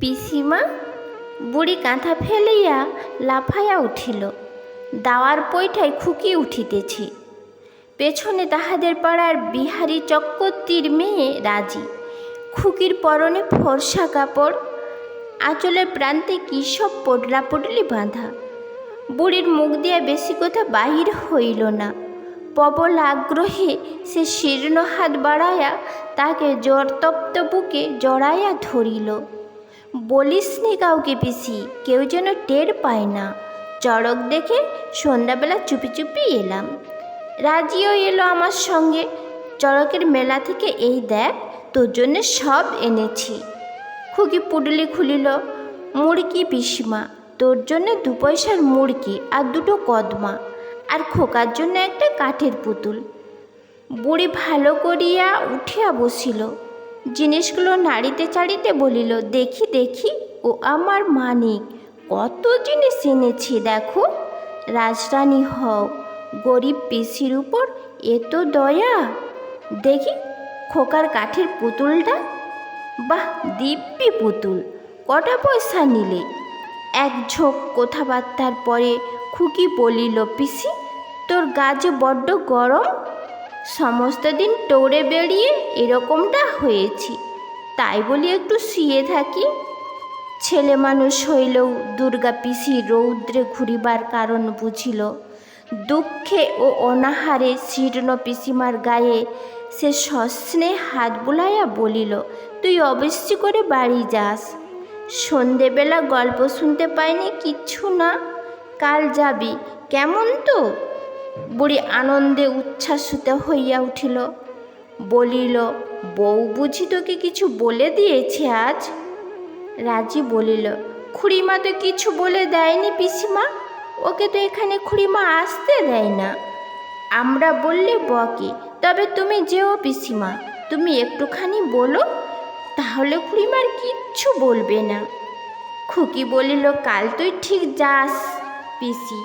পিসিমা, বুড়ি কাঁথা ফেলিয়া লাফাইয়া উঠিল। দাওয়ার পৈঠায় খুকি উঠিতেছে। পেছনে তাহাদের পাড়ার বিহারি চক্রবর্তীর মেয়ে রাজি। খুকির পরনে ফর্সা কাপড়, আঁচলের প্রান্তে কী সব পোটলা পোটলি বাঁধা। বুড়ির মুখ দিয়া বেশি কথা বাহির হইল না। প্রবল আগ্রহে সে শীর্ণ হাত বাড়াইয়া তাকে জ্বরতপ্ত বুকে জড়াইয়া ধরিল। বলিস নি কাউকে পিসি, কেউ যেন টের পায় না। চড়ক দেখে সন্ধ্যাবেলা চুপি চুপি এলাম। রাজিও এলো আমার সঙ্গে। চড়কের মেলা থেকে এই দেখ, তোর জন্যে সব এনেছি। খুকি পুডলি খুলিল মুরগি পিসিমা, তোর জন্য দু পয়সার মুড়কি আর দুটো কদমা, আর খোকার জন্য একটা কাঠের পুতুল। বুড়ি ভালো করিয়া উঠিয়া বসিল। জিনিসগুলো নাড়িতে চাড়িতে বলিল, দেখি দেখি, ও আমার মানিক, কত জিনিস এনেছি দেখো। রাজরানী হও, গরিব পিসির উপর এত দয়া। দেখি, খোকার কাঠের পুতুলটা। বাহ, দিব্যি পুতুল, কটা পয়সা নিলে? এক ঝোঁক কথাবার্তার পরে খুকি বলিল, পিসি, তোর গা যে বড্ড গরম সমস্ত দিন টৌড়ে বেরিয়ে এরকমটা হয়েছি। তাই বলি একটু শুয়ে থাকি। ছেলে মানুষ হইলেও দুর্গা পিসি রৌদ্রে ঘুরিবার কারণ বুঝিল। দুঃখে ও অনাহারে শীর্ণ পিসিমার গায়ে সে সস্নে হাত বুলাইয়া বলিল, তুই অবশ্যই করে বাড়ি যাস। সন্ধেবেলা গল্প শুনতে পাইনি কিচ্ছু না। কাল যাবি। কেমন তো? বুড়ি আনন্দে উচ্ছ্বাসিত হইয়া উঠিল। বলিল, বউ বুঝি তোকে কিছু বলে দিয়েছে আজ? রাজি বলিল, খুড়িমা তো কিছু বলে দেয়নি পিসিমা। ওকে তো এখানে খুড়িমা আসতে দেয় না। আমরা বললে বকে, তবে তুমি যেও পিসিমা। তুমি একটুখানি বলো, তাহলে খুড়িমার কিচ্ছু বলবে না। খুকি বলিল, কাল তুই ঠিক যাস পিসি।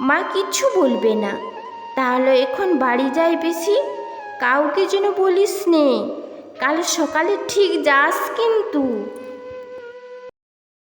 মা কিচ্ছু বলবে না। তাহলে এখন বাড়ি যাই বেশি কাউকে যেন বলিস নে। কাল সকালে ঠিক যাস কিন্তু।